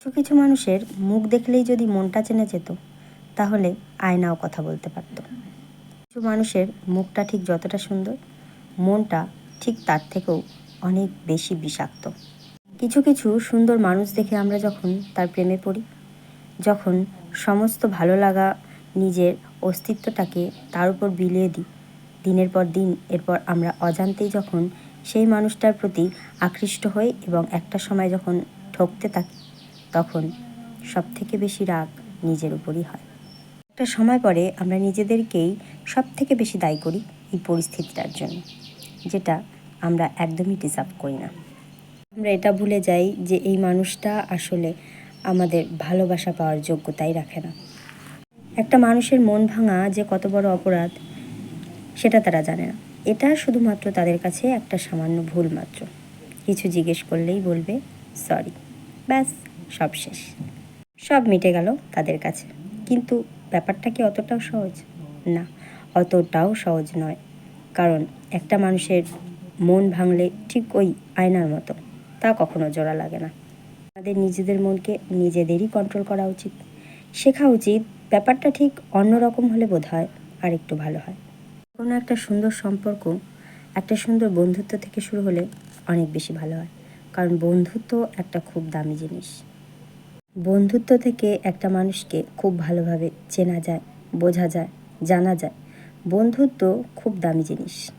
কিছু কিছু মানুষের মুখ দেখলেই যদি মনটা চেনে যেত, তাহলে আয়নাও কথা বলতে পারত। কিছু মানুষের মুখটা ঠিক যতটা সুন্দর, মনটা ঠিক তার থেকেও অনেক বেশি বিষাক্ত। কিছু কিছু সুন্দর মানুষ দেখে আমরা যখন তার প্রেমে পড়ি, যখন সমস্ত ভালো লাগা নিজের অস্তিত্বটাকে তার উপর বিলিয়ে দিই, দিনের পর দিন, এরপর আমরা অজান্তেই যখন সেই মানুষটার প্রতি আকৃষ্ট হই এবং একটা সময় যখন ঠকতে থাকি তখন সব থেকে বেশি রাগ নিজের উপরই হয়। একটা সময় পরে আমরা নিজেদেরকেই সব থেকে বেশি দায়ী করি এই পরিস্থিতিটার জন্য, যেটা আমরা একদমই ডিজার্ভ করি না। আমরা এটা ভুলে যাই যে এই মানুষটা আসলে আমাদের ভালোবাসা পাওয়ার যোগ্যতাই রাখে না। একটা মানুষের মন ভাঙা যে কত বড় অপরাধ, সেটা তারা জানে না। এটা শুধুমাত্র তাদের কাছে একটা সামান্য ভুল মাত্র। কিছু জিজ্ঞেস করলেই বলবে সরি ব্যাস। সব শেষ। সব মিটে গেল তাদের কাছে। কিন্তু ব্যাপারটা কি অতটাও সহজ? না, অতটাও সহজ নয়। কারণ একটা মানুষের মন ভাঙলে ঠিক ওই আয়নার মতো। তা কখনো জোড়া লাগে না। আমাদের নিজেদের মনকে নিজেদেরই কন্ট্রোল করা উচিত। শেখা উচিত ব্যাপারটা ঠিক অন্যরকম হলে বোধ হয় আর একটু ভালো হয়। কোনো একটা সুন্দর সম্পর্ক, একটা সুন্দর বন্ধুত্ব থেকে শুরু হলে অনেক বেশি ভালো হয়। কারণ বন্ধুত্ব একটা খুব দামি জিনিস। বন্ধুত্ব থেকে একটা মানুষকে খুব ভালোভাবে চেনা যায়, বোঝা যায়, জানা যায়। বন্ধুত্ব খুব দামি জিনিস।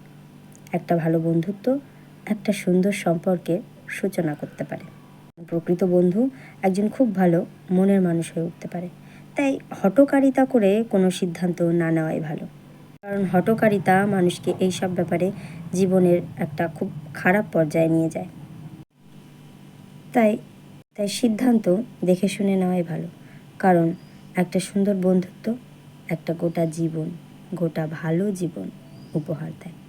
একটা ভালো বন্ধুত্ব একটা সুন্দর সম্পর্কে সূচনা করতে পারে। প্রকৃত বন্ধু একজন খুব ভালো মনের মানুষ হয়ে উঠতে পারে। তাই হটকারিতা করে কোনো সিদ্ধান্ত না নেওয়াই ভালো। কারণ হটকারিতা মানুষকে এই সব ব্যাপারে জীবনের একটা খুব খারাপ পর্যায়ে নিয়ে যায়। তাই তাই সিদ্ধান্ত দেখে শুনে নেওয়াই ভালো। কারণ একটা সুন্দর বন্ধুত্ব একটা গোটা জীবন, গোটা ভালো জীবন উপহার দেয়।